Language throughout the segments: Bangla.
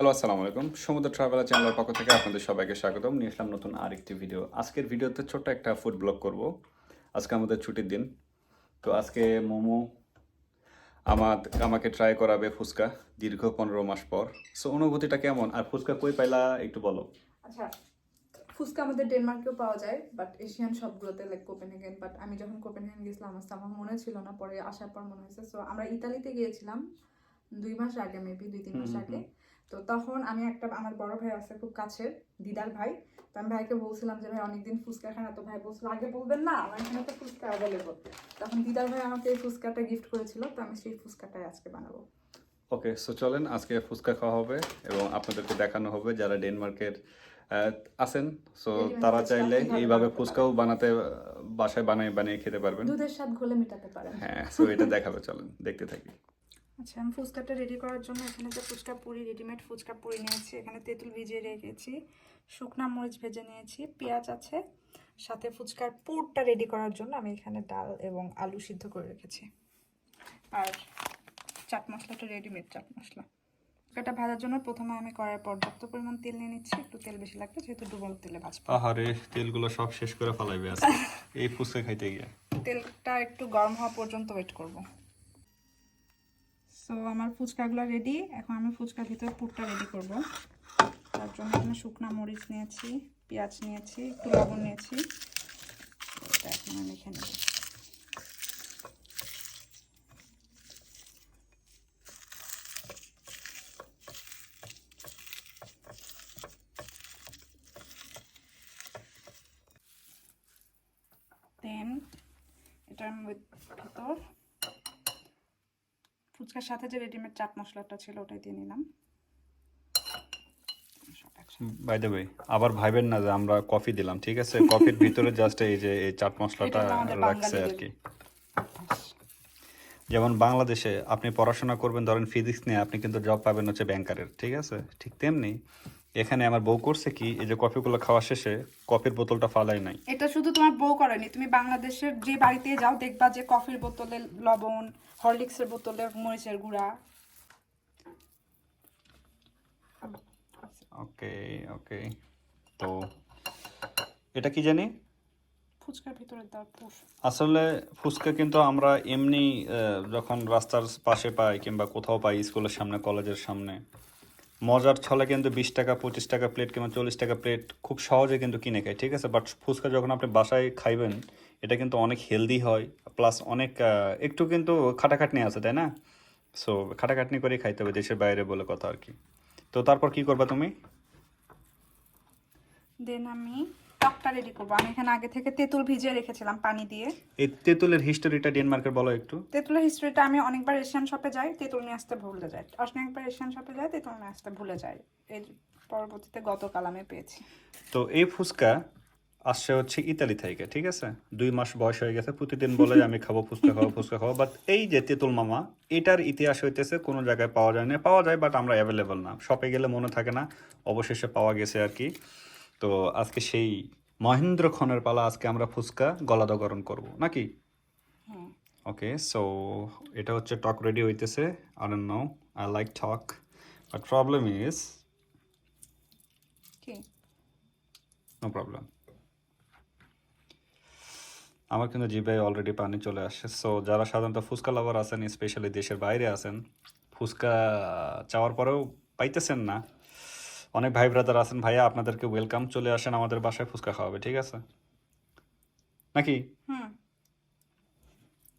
হ্যালো আসসালামু আলাইকুম। সমুদ্র ট্রাভেলার চ্যানেলের পক্ষ থেকে আপনাদের সবাইকে স্বাগতম। নিয়ে আসলাম নতুন আরেকটি ভিডিও আজকের ভিডিওতে ছোট্ট একটা ফুড ব্লগ করব। আজকে আমাদের ছুটির দিন। তো আজকে মোমো আমার আমাকে ট্রাই করাবে ফুচকা দীর্ঘ পনেরো মাস পর। সো অনুভূতিটা কেমন? আর ফুচকা কই পাইলা একটু বলো। আচ্ছা ফুচকা আমাদের ডেনমার্কেও পাওয়া যায় বাট এশিয়ান সবগুলোতে লাইক কোপেনহেগেন বাট আমি যখন কোপেনহেগেন গেছিলাম আমার আমার মনে ছিল না পরে আসার পর মনে হয়েছে। সো আমরা ইতালিতে গিয়েছিলাম দুই মাস আগে মেবি দুই তিন মাস আগে। তো তখন আমি একটা আমার বড় ভাই আছে খুব কাছের দিদার ভাই। তো আমি ভাইকে বলছিলাম যে ভাই অনেকদিন ফুচকা খানা তো ভাই বলছিল আগে বলবেন না আমার এখানে তো ফুচকা অ্যাভেলেবল তখন দিদার ভাই আমাকে এই ফুচকাটা গিফট করেছিল তো আমি সেই ফুচকাটাই আজকে বানাবো। ওকে সো চলেন আজকে ফুচকা খাওয়া হবে এবং আপনাদেরকে দেখানো হবে যারা ডেনমার্কের আছেন। সো তারা চাইলে এইভাবে ফুচকাও বানাতে বাসায় বানিয়ে বানিয়ে খেতে পারবেন। দুধের স্বাদ ঘোলে মেটাতে পারেন। হ্যাঁ সো এটা দেখাবে চলেন দেখতে থাকি। আচ্ছা আমি ফুচকাটা রেডি করার জন্য এখানে যে ফুচকা পুরি রেডিমেড ফুচকা পুরি নিয়েছি এখানে তেঁতুল ভিজিয়ে রেখেছি শুকনা মরিচ ভেজে নিয়েছি পেঁয়াজ আছে সাথে ফুচকার পুরটা রেডি করার জন্য আমি এখানে ডাল এবং আলু সিদ্ধ করে রেখেছি। আর চাট মশলাটা রেডিমেড চাট মশলা। ফুচকাটা ভাজার জন্য প্রথমে আমি কড়াই পর্যাপ্ত পরিমাণ তেল নিয়ে নিচ্ছি একটু তেল বেশি লাগবে যেহেতু ডুবো তেলে ভাজবো। আহারে তেলগুলো সব শেষ করে ফেলাইবে এই ফুচকা খাইতে গিয়ে। তেলটা একটু গরম হওয়া পর্যন্ত ওয়েট করব। সো আমার ফুচকাগুলো রেডি এখন আমি ফুচকার ভিতরে পুরটা রেডি করব। তার জন্য এখানে শুকনা মরিচ নিয়েছি, পেঁয়াজ নিয়েছি, একটু লবণ নিয়েছি। এখন আমি দেন এটার ভিতর ফুচকার সাথে যে রেডিমেড চাট মশলাটা ছিল ওটাই দিয়ে নিলাম। বাই দ্য ওয়ে আবার ভাইবেন না যে আমরা কফি দিলাম ঠিক আছে? কফির ভিতরে জাস্ট এই যে এই চাট মশলাটা রাখছে আর কি। যেমন বাংলাদেশে আপনি পড়াশোনা করবেন ধরেন ফিজিক্স নিয়ে আপনি কিন্তু জব পাবেন হচ্ছে ব্যাংকারের ঠিক আছে? ঠিক তেমনি এখানে আমার বউ করছে কি এই যে কফিগুলো খাওয়া শেষে কফির বোতলটা ফালাই নাই। এটা শুধু তোমার বউ করেনি তুমি বাংলাদেশের যে বাড়িতে যাও দেখবা যে কফির বোতলে লবণ হরলিক্সের বোতলে মরিচের গুঁড়া। ওকে ওকে। তো এটা কি জানি? ফুচকার ভিতরে দেওয়ার আসলে ফুচকা কিন্তু আমরা এমনি যখন রাস্তার পাশে পাই কিংবা কোথাও পাই স্কুলের সামনে কলেজের সামনে মজার ছলে কিন্তু বিশ টাকা পঁচিশ টাকা প্লেট কিংবা চল্লিশ টাকা প্লেট খুব সহজে কিন্তু কিনে খাই ঠিক আছে? বাট ফুচকা যখন আপনি বাসায় খাইবেন এটা কিন্তু অনেক হেলদি হয়। প্লাস অনেক একটু কিন্তু খাটাখাটনি আছে তাই না? সো খাটাখাটনি করে খাইতে হবে দেশের বাইরে বলে কথা আর কি। তো তারপর কি করবা তুমি? দেন আমি টকটা রেডি করব। আমি এখানে আগে থেকে তেঁতুল ভিজিয়ে রেখেছিলাম পানি দিয়ে। এই তেঁতুলের হিস্টোরিটা ডেনমার্কের বলো একটু। তেঁতুলের হিস্টোরিটা আমি অনেকবার এশিয়ান শপে যাই তেঁতুল নিয়ে আসতে ভুলে যাই। অনেকবার এশিয়ান শপে যাই তেঁতুল নিয়ে আসতে ভুলে যাই। এর পরবর্তীতে গতকাল আমি পেয়েছি। তো এই ফুচকা আসছে হচ্ছে ইতালি থেকে ঠিক আছে? দুই মাস বয়স হয়ে গেছে প্রতিদিন বলে যে আমি খাব ফুচকা খাব ফুচকা খাব বাট এই যে তেঁতুল মামা এটার ইতিহাস হইতেছে কোনো জায়গায় পাওয়া যায় না। পাওয়া যায় বাট আমরা অ্যাভেলেবল না। শপে গেলে মনে থাকে না অবশেষে পাওয়া গেছে আর কি। তো আজকে সেই মহেন্দ্র খনের পালা আজকে আমরা ফুচকা গলাদকরণ করব নাকি? ওকে সো এটা হচ্ছে টক রেডি হইতেছে। আর don't know I like talk but problem is no problem আমার কিন্তু জিভায় অলরেডি পানি চলে আসে সো যারা সাধারণত ফুচকা লাভার আছেন স্পেশালি দেশের বাইরে আছেন ফুচকা চাওয়ার পরেও পাইতেছেন না। অনেক ভাই ব্রাদার আছেন ভাইয়া আপনাদেরকে ওয়েলকাম চলে আসেন আমাদের বাসায় ফুচকা খাওয়াবে ঠিক আছে? নাকি?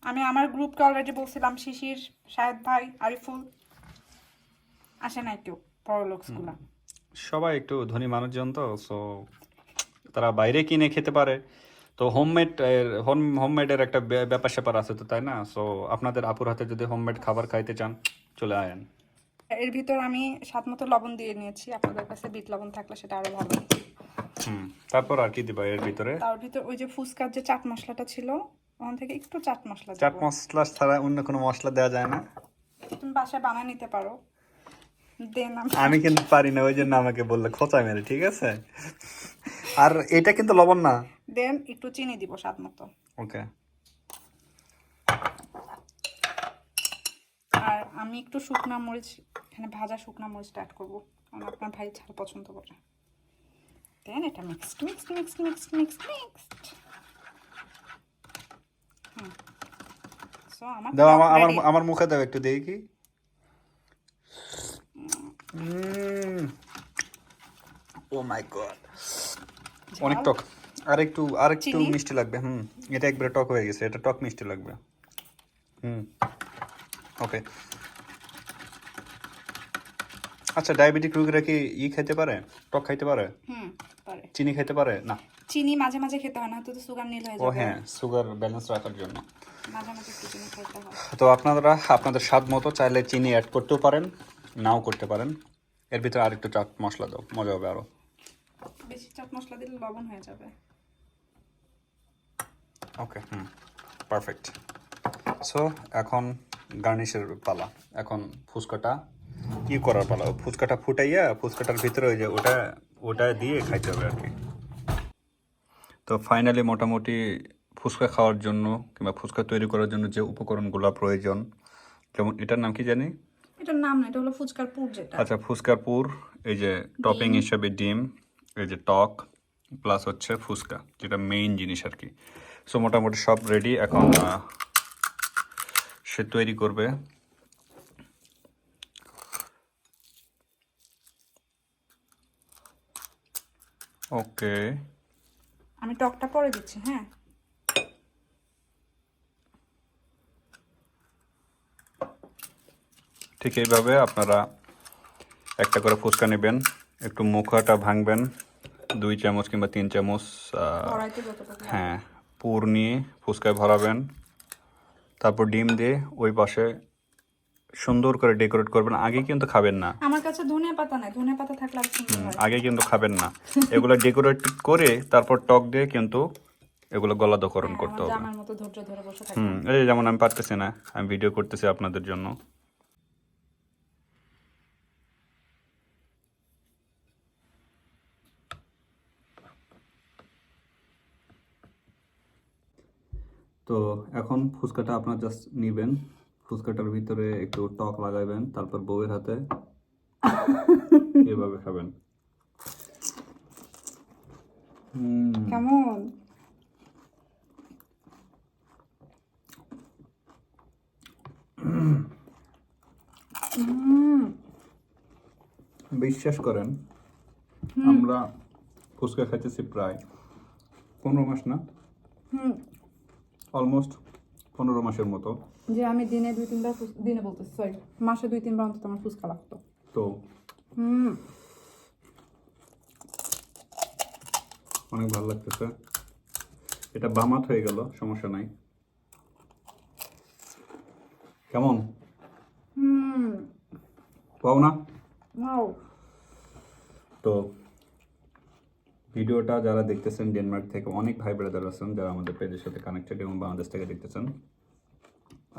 আমি আমার গ্রুপকে অলরেডি বলছিলাম শিশির শাহেদ ভাই আরিফুল। আসে নাই কেউ পরলোকসগুলা সবাই একটু ধনী মানুষজন তো সো তারা বাইরে কিনে খেতে পারে। তো হোমমেড হোম হোমমেডের একটা ব্যাপার স্যাপার আছে তো তাই না? সো আপনাদের আপুর হাতে যদি হোমমেড খাবার খাইতে চান চলে আয়েন। এর ভিতর আমি স্বাদ মতো লবণ দিয়ে নিয়েছি। আপনাদের কাছে বিট লবণ থাকলে সেটা আরও ভালো। হুম তারপর আর কি দিবা এর ভিতরে? তার ভিতর ওই যে ফুচকার যে চাট মশলাটা ছিল ওখান থেকে একটু চাট মশলা চাট মশলা ছাড়া অন্য কোনো মশলা দেওয়া যায় না? তুমি বাসায় বানিয়ে নিতে পারো। দেন আমি আমি কিন্তু পারি না ওই জন্য আমাকে বললে খোঁচা মেরে ঠিক আছে? আর এটা কিন্তু লবণ না। দেন একটু চিনি দিব স্বাদ মতো। ওকে। আর আমি একটু শুকনা মরিচ এখানে ভাজা শুকনা মরিচটা অ্যাড করব। কারণ আপনার ভাই ঝাল পছন্দ করে। দেন এটা mixed mixed mixed mixed mixed mixed hmm. So আমার দাও আমার আমার আমার মুখে দাও একটু দেখি। ও মাই গড অনেক টক। আর একটু আর একটু মিষ্টি লাগবে হুম। এটা একবারে টক হয়ে গেছে এটা টক মিষ্টি লাগবে। হুম। ওকে। আচ্ছা ডায়াবেটিক রোগীরা কি ই খেতে পারে? টক খাইতে পারে? হুম পারে। চিনি খেতে পারে? না। চিনি মাঝে মাঝে খেতে হয় না তো সুগার নীল হয়ে ও হ্যাঁ সুগার ব্যালেন্স রাখার জন্য। মাঝে মাঝে একটু চিনি খেতে হয়। তো আপনারা আপনাদের স্বাদ মতো চাইলে চিনি অ্যাড করতেও পারেন নাও করতে পারেন। এর ভিতরে আরেকটু চাট মশলা দাও মজা হবে আরও। বেশি চাট মশলা দিলে লবণ হয়ে যাবে। ওকে হুম পারফেক্ট সো এখন গার্নিশের পালা। এখন ফুচকাটা কি করার পালা। ফুচকাটা ফুটাইয়া ফুচকাটার ভিতরে ওই যে ওটা ওটা দিয়ে খাইতে হবে আর কি তো ফাইনালি মোটামুটি ফুচকা খাওয়ার জন্য কিংবা ফুচকা তৈরি করার জন্য যে উপকরণগুলো প্রয়োজন যেমন এটার নাম কি জানি? এটার নাম না এটা হলো ফুচকার পুর যেটা। আচ্ছা ফুচকার পুর এই যে টপিং হিসেবে ডিম এই যে টক প্লাস হচ্ছে ফুচকা যেটা মেইন জিনিস আর কি। সো মোটামুটি সব রেডি এখন সে তৈরি করবে। ওকে আমি টকটা পরে দিচ্ছি হ্যাঁ। ঠিক এইভাবে আপনারা একটা করে ফুচকা নেবেন একটু মুখাটা ভাঙবেন। দুই চামচ কিংবা তিন চামচ হ্যাঁ পুর নিয়ে ফুচকায় ভরাবেন। তারপর ডিম দিয়ে ওই পাশে সুন্দর করে ডেকোরেট করবেন। আগে কিন্তু খাবেন না। আমার কাছে ধনে পাতা নাই। ধনে পাতা থাকলে আগে কিন্তু খাবেন না। এগুলো ডেকোরেট করে তারপর টক দিয়ে কিন্তু এগুলো গলাধকরণ হ্যাঁ, করতে হবে। হুম এই যেমন আমি পারতেছি না আমি ভিডিও করতেছি আপনাদের জন্য। তো এখন ফুচকাটা আপনার জাস্ট নিবেন। ফুচকাটার ভিতরে একটু টক লাগাইবেন তারপর বউয়ের হাতে এভাবে খাবেন। কেমন? বিশ্বাস করেন আমরা ফুচকা খাইতেছি প্রায় পনেরো মাস না? অলমোস্ট পনেরো মাসের মতো। যে আমি দিনে দুই তিনবার দিনে বলতেছি সরি মাসে দুই তিনবার অন্তত আমার ফুচকা লাগতো। তো হুম। অনেক ভালো লাগতেছে। এটা বামাত হয়ে গেল সমস্যা নাই। কেমন? হুম। পাও না? তো ভিডিওটা যারা দেখতেছেন ডেনমার্ক থেকে, অনেক ভাই ব্রাদার আছেন যারা আমাদের পেজের সাথে কানেক্টেড এবং বাংলাদেশ থেকে দেখতেছেন।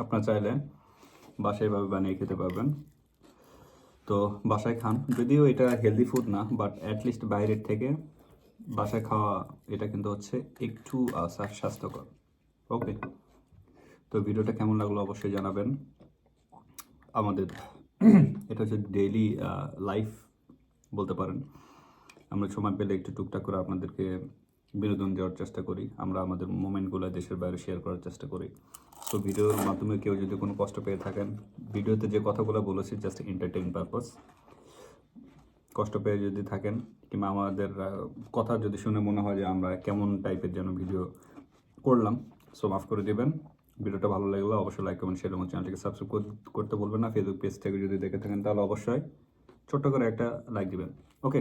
আপনার চাইলে বাসায় এভাবে বানিয়ে খেতে পারবেন। তো বাসায় খান। যদিও এটা হেলদি ফুড না বাট অ্যাটলিস্ট বাইরের থেকে বাসায় খাওয়া এটা কিন্তু হচ্ছে একটু স্বাস্থ্যকর। ওকে তো ভিডিওটা কেমন লাগল অবশ্যই জানাবেন। আমাদের, এটা হচ্ছে ডেইলি লাইফ বলতে পারেন। আমরা সময় পেলে একটু টুকটাক করে আপনাদেরকে বিনোদন দেওয়ার চেষ্টা করি। আমরা আমাদের মোমেন্টগুলো দেশের বাইরে শেয়ার করার চেষ্টা করি। তো ভিডিওর মাধ্যমে কেউ যদি কোনো কষ্ট পেয়ে থাকেন, ভিডিওতে যে কথাগুলো বলেছি জাস্ট এন্টারটেইন পারপাস কষ্ট পেয়ে যদি থাকেন, কিংবা আমাদের কথা যদি শুনে মনে হয় যে আমরা কেমন টাইপের যেন ভিডিও করলাম সো মাফ করে দেবেন। ভিডিওটা ভালো লাগলে অবশ্যই লাইক কমেন্ট শেয়ার এবং চ্যানেলটিকে সাবস্ক্রাইব করতে বলবেন না। ফেসবুক পেজ থেকে যদি দেখে থাকেন, তাহলে অবশ্যই ছোট্ট করে একটা লাইক দিবেন। ওকে